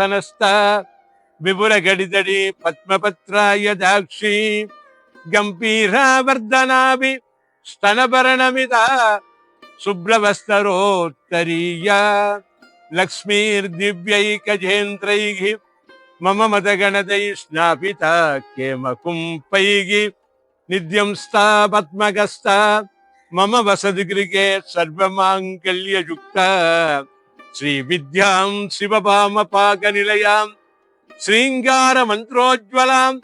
आसनस्था विपुलघटितटी पद्मपत्राय दाक्षी गम्भीरावर्धनाभि स्तनपर्णमिता शुभ्रवस्तरोत्तरीया लक्ष्मीर्दिव्यैकजेन्द्रैः मम मतगणतैः स्नापिता केमकुम्पैः नित्यं स्था पद्मगस्ता मम वसति गृहे सर्वमाङ्गल्ययुक्ता ஸ்ரீ வித்யாம் சிவபாம பாக நிலையாம் ஸ்ரீங்கார மந்திரோஜ்வலாம்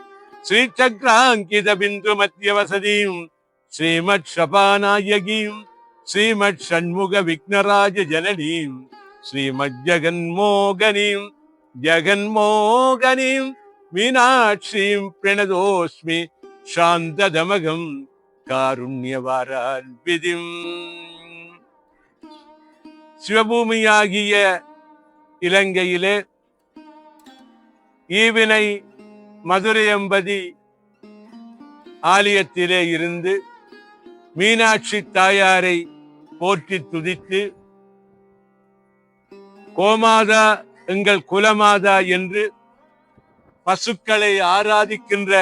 ஸ்ரீ சக்ராங்கித பிந்து மத்திய வசதியும் ஸ்ரீமத் ஷபாநாயகியும் ஸ்ரீமத் ஷண்முக விக்னராஜ ஜனனியும் ஸ்ரீமத் ஜெகன்மோகனியும் ஜெகன்மோகனியும் மீனாட்சியும் பிரணதோஸ்மி சாந்ததமகம் காருண்யவாரான் விதிம் சிவபூமியாகிய இலங்கையிலே ஈவினை மதுரையம்பதி ஆலயத்திலே இருந்து மீனாட்சி தாயாரை போற்றி துதித்து கோமாதா எங்கள் குலமாதா என்று பசுக்களை ஆராதிக்கின்ற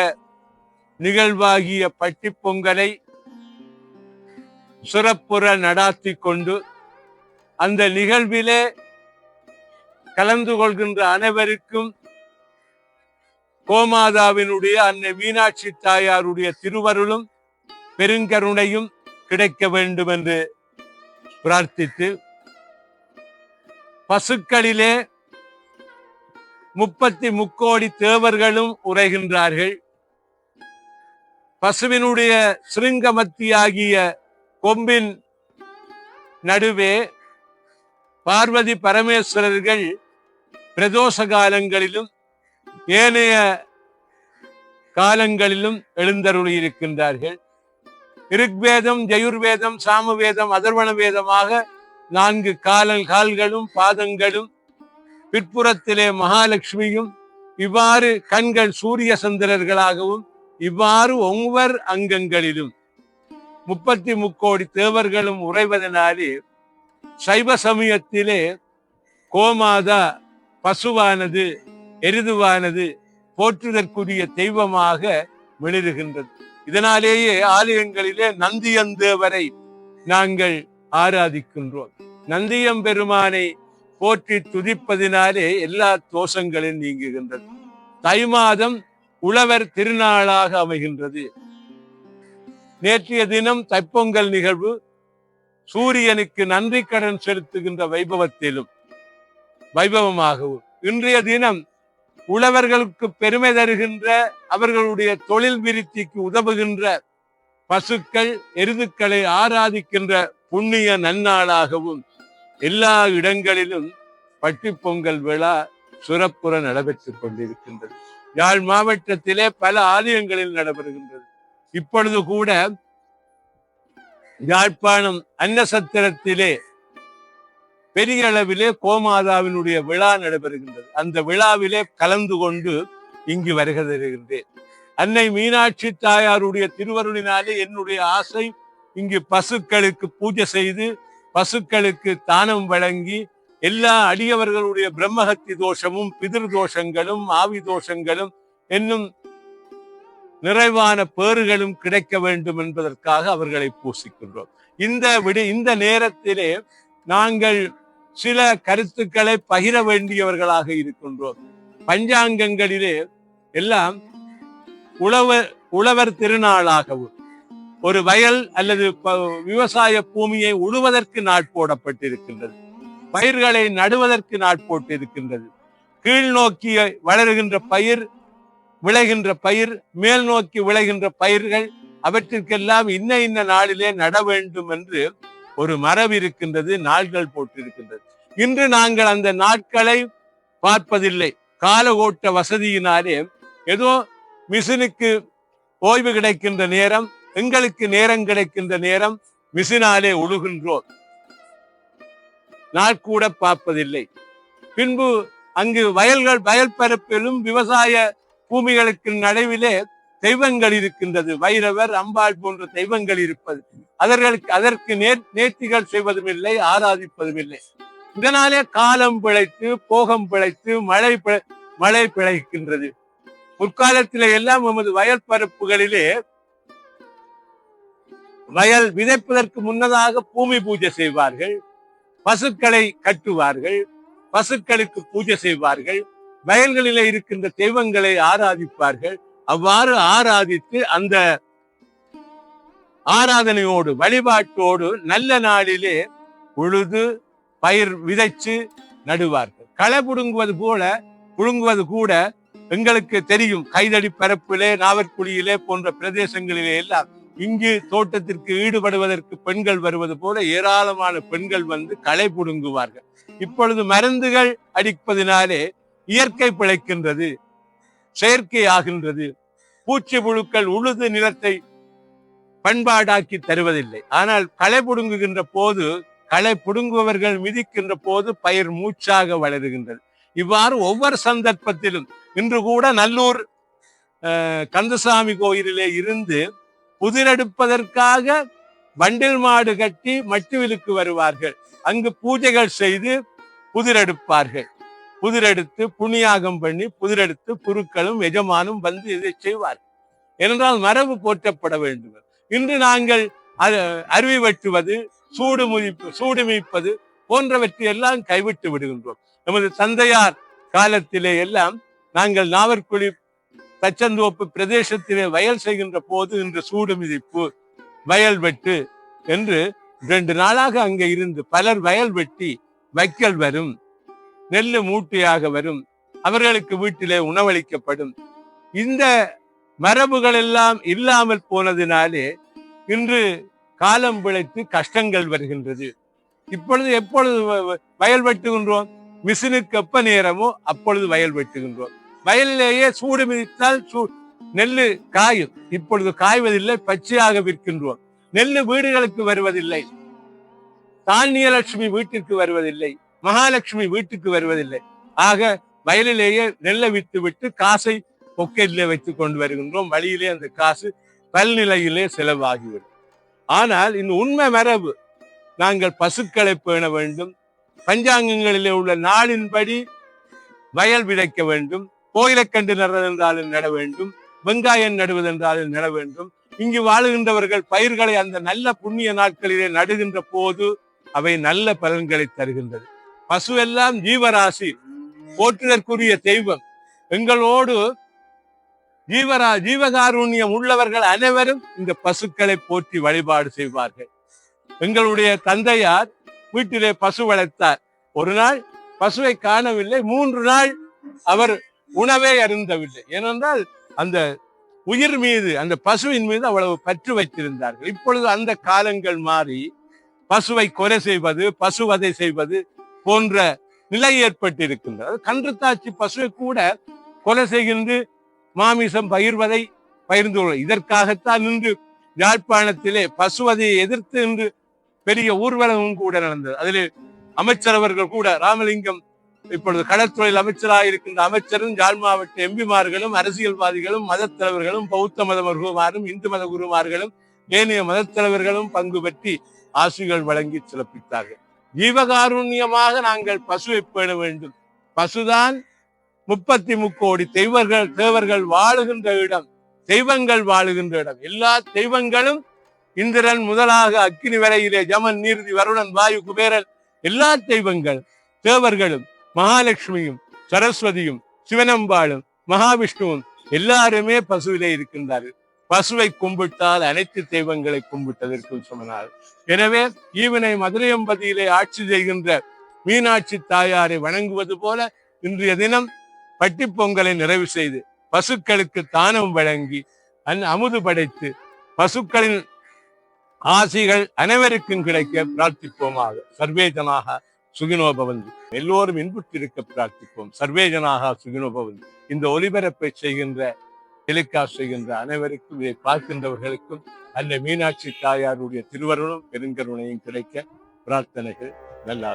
நிகழ்வாகிய பட்டிப்பொங்கலை சுரப்புற நடாத்தி கொண்டு அந்த நிகழ்விலே கலந்து கொள்கின்ற அனைவருக்கும் கோமாதாவினுடைய அன்னை மீனாட்சி தாயாருடைய திருவருளும் பெருங்கருணையும் கிடைக்க வேண்டும் என்று பிரார்த்தித்து பசுக்களிலே முப்பத்தி முக்கோடி தேவர்களும் உரைகின்றார்கள் பசுவினுடைய சிருங்கமத்தியாகிய கொம்பின் நடுவே பார்வதி பரமேஸ்வரர்கள் பிரதோஷ காலங்களிலும் ஏனைய காலங்களிலும் எழுந்தருளியிருக்கின்றார்கள். ரிக்வேதம் ஜயுர்வேதம் சாமவேதம் அதர்வண வேதமாக நான்கு காலல் கால்களும் பாதங்களும் பிற்புறத்திலே மகாலட்சுமியும் இவ்வாறு கண்கள் சூரிய சந்திரர்களாகவும் இவ்வாறு ஒவ்வொரு அங்கங்களிலும். முப்பத்தி முக்கோடி தேவர்களும் உறைவதனாலே சைவ சமயத்திலே கோமாதா பசுவானது எருதுவானது போற்றுதற்குரிய தெய்வமாக மிளிருகின்றது. இதனாலேயே ஆலயங்களிலே நந்தியந்தேவரை நாங்கள் ஆராதிக்கின்றோம். நந்தியம் பெருமானை போற்றி துதிப்பதினாலே எல்லா தோஷங்களும் நீங்குகின்றது. தை மாதம் உழவர் திருநாளாக அமைகின்றது. நேற்றைய தினம் தைப்பொங்கல் நிகழ்வு சூரியனுக்கு நன்றி கடன் செலுத்துகின்ற வைபவத்திலும் வைபவமாகவும். இன்றைய தினம் உழவர்களுக்கு பெருமை தருகின்ற அவர்களுடைய தொழில் விருத்திக்கு உதவுகின்ற பசுக்கள் எருதுக்களை ஆராதிக்கின்ற புண்ணிய நன்னாளாகவும் எல்லா இடங்களிலும் பட்டி பொங்கல் விழா சுரப்புற நடைபெற்றுக் கொண்டிருக்கின்றது. யாழ் மாவட்டத்திலே பல ஆலயங்களில் நடைபெறுகின்றது. இப்பொழுது கூட யாழ்ப்பாணம் அன்னசத்திரத்திலே பெரிய அளவிலே கோமாதாவினுடைய விழா நடைபெறுகின்றது. அந்த விழாவிலே கலந்து கொண்டு இங்கு வருக தருகின்றேன் அன்னை மீனாட்சி தாயாருடைய திருவருளினாலே என்னுடைய ஆசை இங்கு பசுக்களுக்கு பூஜை செய்து பசுக்களுக்கு தானம் வழங்கி எல்லா அடியவர்களுடைய பிரம்மஹத்தி தோஷமும் பிதிர் தோஷங்களும் ஆவி தோஷங்களும் என்னும் நிறைவான பேறுகளும் கிடைக்க வேண்டும் என்பதற்காக அவர்களை பூசிக்கின்றோம். இந்த விட இந்த நேரத்திலே நாங்கள் சில கருத்துக்களை பகிர வேண்டியவர்களாக இருக்கின்றோம். பஞ்சாங்கங்களிலே எல்லாம் உழவர் உழவர் திருநாளாகவும் ஒரு வயல் அல்லது விவசாய பூமியை உழுவதற்கு நாட் போடப்பட்டிருக்கின்றது. பயிர்களை நடுவதற்கு நாட் போட்டிருக்கின்றது. கீழ் நோக்கி வளருகின்ற பயிர் விளைகின்ற பயிர் மேல் நோக்கி விளைகின்ற பயிர்கள் அவற்றிற்கெல்லாம் இன்ன இன்ன நாளிலே நட வேண்டும் என்று ஒரு மரபு இருக்கின்றது நாள்கள் போட்டிருக்கின்றது இன்று நாங்கள் அந்த நாட்களை பார்ப்பதில்லை. கால ஓட்ட வசதியினாலே ஏதோ மிஷினுக்கு ஓய்வு கிடைக்கின்ற நேரம் எங்களுக்கு நேரம் கிடைக்கின்ற நேரம் மிஷினாலே உழுகின்றோம். நாட்கூட பார்ப்பதில்லை. பின்பு அங்கு வயல்கள் வயல் பரப்பிலும் விவசாய பூமிகளுக்கு நடுவிலே தெய்வங்கள் இருக்கின்றது. வைரவர் அம்பாள் போன்ற தெய்வங்கள் இருப்பது. அதற்கு அதற்கு நேர் நேர்த்திகள் செய்வதும் இல்லை ஆராதிப்பதும் இல்லை இதனாலே காலம் பிழைத்து போகம் பிழைத்து மழை மழை பிழைக்கின்றது. முற்காலத்திலே எல்லாம் நமது வயல் பரப்புகளிலே வயல் விதைப்பதற்கு முன்னதாக பூமி பூஜை செய்வார்கள். பசுக்களை கட்டுவார்கள். பசுக்களுக்கு பூஜை செய்வார்கள். வயல்களிலே இருக்கின்ற தெய்வங்களை ஆராதிப்பார்கள். அவ்வாறு ஆராதித்து அந்த ஆராதனையோடு வழிபாட்டோடு நல்ல நாளிலே உழுது பயிர் விதைச்சு நடுவார்கள். களை புடுங்குவது போல புடுங்குவது கூட எங்களுக்கு தெரியும். கைதடி பரப்பிலே நாவற்குழியிலே போன்ற பிரதேசங்களிலே எல்லாம் இங்கு தோட்டத்திற்கு ஈடுபடுவதற்கு பெண்கள் வருவது போல ஏராளமான பெண்கள் வந்து களை புடுங்குவார்கள். இப்பொழுது மருந்துகள் அடிப்பதினாலே இயற்கை பிழைக்கின்றது செயற்கை ஆகின்றது பூச்சி புழுக்கள் உழுது நிலத்தை பண்பாடாக்கி தருவதில்லை. ஆனால் களை புடுங்குகின்ற போது களை புடுங்குபவர்கள் மிதிக்கின்ற போது பயிர் மூச்சாக வளருகின்றது. இவ்வாறு ஒவ்வொரு சந்தர்ப்பத்திலும் இன்று கூட நல்லூர் அஹ், கந்தசாமி கோயிலிலே இருந்து புதிரெடுப்பதற்காக வண்டில் மாடு கட்டி மட்டுவிலுக்கு வருவார்கள். அங்கு பூஜைகள் செய்து புதிரெடுப்பார்கள். புதிரெடுத்து புனியாகம் பண்ணி புதிரெடுத்து குருக்களும் எஜமானும் வந்து இதை செய்வார். ஏனென்றால் மரபு போற்றப்பட வேண்டும். இன்று நாங்கள் அருவி வெட்டுவது சூடு முதிப்பு சூடுமிப்பது போன்றவற்றை எல்லாம் கைவிட்டு விடுகின்றோம். நமது தந்தையார் காலத்திலே எல்லாம் நாங்கள் நாவற்குழி தச்சந்தோப்பு பிரதேசத்திலே வயல் செய்கின்ற போது இன்று சூடு மிதிப்பு வயல் வெட்டு என்று ரெண்டு நாளாக அங்கே இருந்து பலர் வயல் வெட்டி வைக்கல் வரும் நெல்லு மூட்டையாக வரும். அவர்களுக்கு வீட்டிலே உணவளிக்கப்படும். இந்த மரபுகள் எல்லாம் இல்லாமல் போனதினாலே இன்று காலம் பிழைத்து கஷ்டங்கள் வருகின்றது. இப்பொழுது எப்பொழுது வ- வயல் வெட்டுகின்றோம்? மிஷினுக்கு எப்ப நேரமோ அப்பொழுது வயல் வெட்டுகின்றோம். வயலிலேயே சூடு மிதித்தால் சூ நெல்லு காயும். இப்பொழுது காய்வதில்லை பச்சையாக விற்கின்றோம். நெல்லு வீடுகளுக்கு வருவதில்லை. தானியலட்சுமி வீட்டிற்கு வருவதில்லை. மகாலட்சுமி வீட்டுக்கு வருவதில்லை. ஆக வயலிலேயே நெல்லை வித்து விட்டு காசை பொக்கெட்டிலே வைத்துக் கொண்டு வருகின்றோம். வழியிலே அந்த காசு பல்நிலையிலே செலவாகிவிடும். ஆனால் இந்த உண்மை மரபு நாங்கள் பசுக்களை பேண வேண்டும். பஞ்சாங்கங்களிலே உள்ள நாளின்படி வயல் விதைக்க வேண்டும். கோயிலக்கண்டு நடுவதென்றாலும் நட வேண்டும். வெங்காயம் நடுவதென்றாலும் நட வேண்டும். இங்கு வாழுகின்றவர்கள் பயிர்களை அந்த நல்ல புண்ணிய நாட்களிலே நடுகின்ற போது அவை நல்ல பலன்களை தருகின்றது. பசு எல்லாம் ஜீவராசி போற்றுதற்குரிய தெய்வம். எங்களோடு ஜீவரா ஜீவகாருண்யம் உள்ளவர்கள் அனைவரும் இந்த பசுக்களை போற்றி வழிபாடு செய்வார்கள். எங்களுடைய தந்தையார் வீட்டிலே பசு வளர்த்தார். ஒரு நாள் பசுவை காணவில்லை மூன்று நாள் அவர் உணவே அருந்தவில்லை. ஏனென்றால் அந்த உயிர் மீது அந்த பசுவின் மீது அவ்வளவு பற்று வைத்திருந்தார்கள். இப்பொழுது அந்த காலங்கள் மாறி பசுவை கொலை செய்வது பசுவதை செய்வது போன்ற நிலை ஏற்பட்டிருக்கின்றது. அது கன்றுத்தாட்சி பசுவை கூட கொலை செய்கின்ற மாமிசம் பகிர்வதை பகிர்ந்து கொள்ள இதற்காகத்தான் இன்று யாழ்ப்பாணத்திலே பசுவதையை எதிர்த்து இன்று பெரிய ஊர்வலமும் கூட நடந்தது. அதிலே அமைச்சர் அவர்கள் கூட ராமலிங்கம் இப்பொழுது கடற்தொழில் அமைச்சராக இருக்கின்ற அமைச்சரும் யாழ் மாவட்ட எம்பிமார்களும் அரசியல்வாதிகளும் மதத்தலைவர்களும் பௌத்த மத குருமாரும் இந்து மத குருமார்களும் ஏனைய மதத்தலைவர்களும் பங்கு பற்றி ஆசிகள் வழங்கி சிறப்பித்தார்கள். ஜீவகாருண்யமாக நாங்கள் பசுவை பேண வேண்டும். பசுதான் முப்பத்தி முக்கோடி தெய்வர்கள் தேவர்கள் வாழுகின்ற இடம். தெய்வங்கள் வாழுகின்ற இடம். எல்லா தெய்வங்களும் இந்திரன் முதலாக அக்கினி வரையிலே ஜமன் நீர்தி வருணன் வாயு குபேரன் எல்லா தெய்வங்கள் தேவர்களும் மகாலட்சுமியும் சரஸ்வதியும் சிவனம்பாளும் மகாவிஷ்ணுவும் எல்லாருமே பசுவிலே இருக்கின்றார்கள். பசுவை கும்பிட்டால் அனைத்து தெய்வங்களை கும்பிட்டதற்கு சொன்னார். எனவே ஈவனை மதுரையம்பதியிலே ஆட்சி செய்கின்ற மீனாட்சி தாயாரை வணங்குவது போல இன்றைய தினம் பட்டிப் பொங்கலை நிறைவு செய்து பசுக்களுக்கு தானம் வழங்கி அந் அமுது படைத்து பசுக்களின் ஆசிகள் அனைவருக்கும் கிடைக்க பிரார்த்திப்போமாக. சர்வேஜனாக சுகினோபவந்து எல்லோரும் இன்புற்றிருக்க பிரார்த்திப்போம். சர்வேஜனாக சுகினோபவந்து இந்த ஒலிபரப்பை செய்கின்ற டெலிகாஸ்ட் செய்கின்ற அனைவருக்கும் இதை பார்க்கின்றவர்களுக்கும் அந்த மீனாட்சி தாயாருடைய திருவருளும் பெருங்கருணையும் கிடைக்க பிரார்த்தனைகள் நல்லா